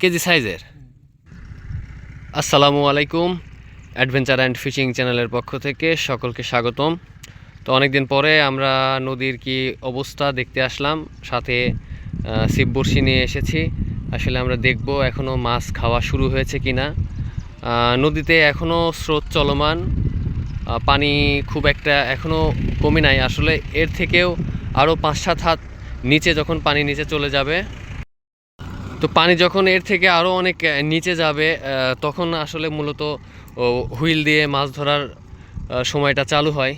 KG সাইজের। আসসালামু আলাইকুম অ্যাডভেঞ্চার অ্যান্ড ফিশিং চ্যানেলের পক্ষ থেকে সকলকে স্বাগতম। তো অনেক দিন পরে আমরা নদীর কি অবস্থা দেখতে আসলাম, সাথে ছিপ বড়শি নিয়ে এসেছি। আসলে আমরা দেখব এখনও মাছ খাওয়া শুরু হয়েছে কি না নদীতে এখনও স্রোত চলমান পানি খুব একটা এখনও কমে নাই। আসলে এর থেকেও আরও পাঁচ সাত হাত নিচে যখন পানি নিচে চলে যাবে তো পানি যখন এর থেকে আরও অনেক নিচে যাবে তখন আসলে মূলত হুইল দিয়ে মাছ ধরার সময়টা চালু হয়।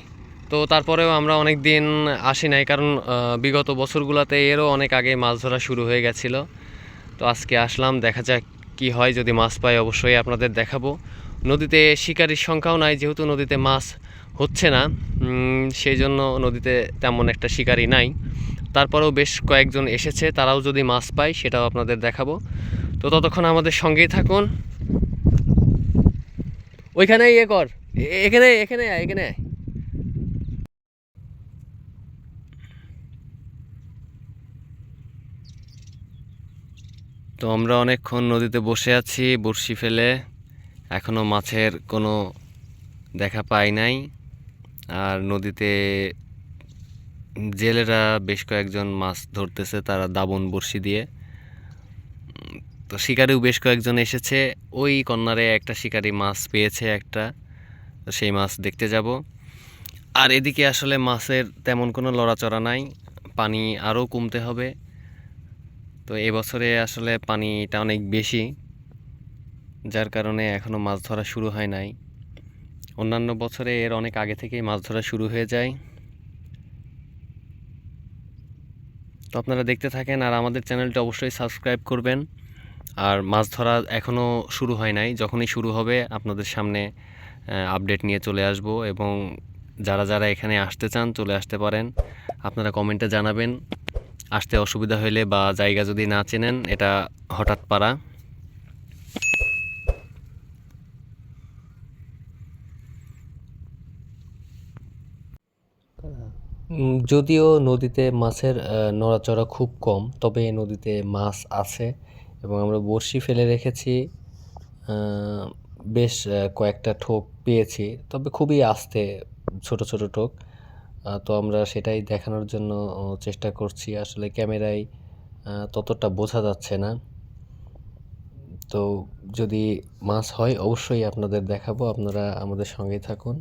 তো তারপরেও আমরা অনেক দিন আসি নাই, কারণ বিগত বছরগুলোতে এরও অনেক আগে মাছ ধরা শুরু হয়ে গেছিল। তো আজকে আসলাম, দেখা যাক কি হয়, যদি মাছ পাই অবশ্যই আপনাদের দেখাবো। নদীতে শিকারির সংখ্যাও নাই, যেহেতু নদীতে মাছ হচ্ছে না সেই জন্য নদীতে তেমন একটা শিকারি নাই। তারপরেও বেশ কয়েকজন এসেছে, তারাও যদি মাছ পায় সেটাও আপনাদের দেখাবো। তো ততক্ষণ আমাদের সঙ্গেই থাকুন। ওইখানে ইয়ে কর। এখানে এখানে এখানে। তো আমরা অনেকক্ষণ নদীতে বসে আছি, বড়শি ফেলে। এখনও মাছের কোনো দেখা পাই নাই। আর নদীতে জেলেরা বেশ কয়েকজন মাছ ধরতেছে তারা দাবন বড়শি দিয়ে। তো শিকারিও বেশ কয়েকজন এসেছে। ওই কন্যারে একটা শিকারি মাছ পেয়েছে একটা সেই মাছ দেখতে যাব। আর এদিকে আসলে মাছের তেমন কোনো লড়াচড়া নাই, পানি আরও কমতে হবে। তো এবছরে আসলে পানিটা অনেক বেশি, যার কারণে এখনও মাছ ধরা শুরু হয় নাই। অন্যান্য বছরে এর অনেক আগে থেকেই মাছ ধরা শুরু হয়ে যায়। তো আপনারা দেখতে থাকেন আর আমাদের চ্যানেলটা অবশ্যই সাবস্ক্রাইব করবেন। আর মাছ ধরা এখনও শুরু হয় নাই যখনই শুরু হবে আপনাদের সামনে আপডেট নিয়ে চলে আসব এবং যারা যারা এখানে আসতে চান চলে আসতে পারেন। আপনারা কমেন্টে জানাবেন আসতে অসুবিধা হলে বা জায়গা যদি না চেনেন এটা হঠাৎ পারা উম, যদিও নদীতে মাছের নড়াচড়া খুব কম, তবে এই নদীতে মাছ আছে এবং আমরা বড়শি ফেলে রেখেছি বেশ কয়েকটা ঠোক পেয়েছি, তবে খুবই আস্তে, ছোট ছোট ঠোক তো আমরা সেটাই দেখানোর জন্য চেষ্টা করছি। আসলে ক্যামেরায় ততটা বোঝা যাচ্ছে না। তো যদি মাছ হয়, অবশ্যই আপনাদের দেখাবো। আপনারা আমাদের সঙ্গেই থাকুন।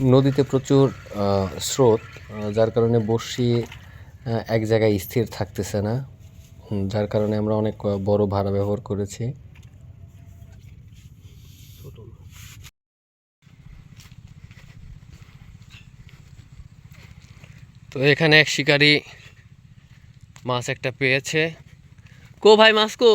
নদীতে প্রচুর স্রোত যার কারণে বড়শি এক জায়গায় স্থির থাকতেছে না। যার কারণে আমরা অনেক বড় ভাড়া ব্যবহার করেছি। তো এখানে এক শিকারি মাছ একটা পেয়েছে। কো ভাই, মাছ কো?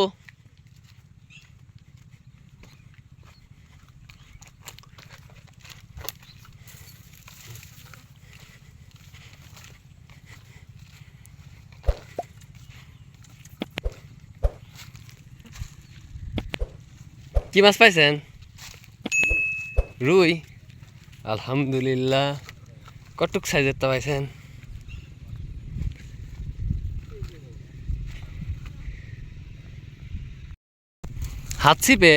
কি মাছ পাইছেন? রুই। আলহামদুলিল্লাহ। কটুক সাইজের তো পাইছেন? হাত ছিপে?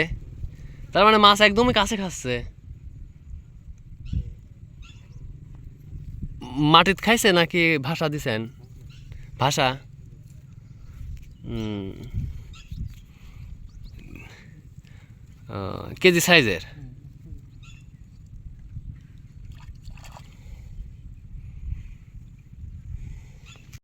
তার মানে মাছ একদমই কাছে খাচ্ছে। মাটিত খাইছে নাকি ভাষা দিছেন? ভাষা? হুম। কেজি সাইজের?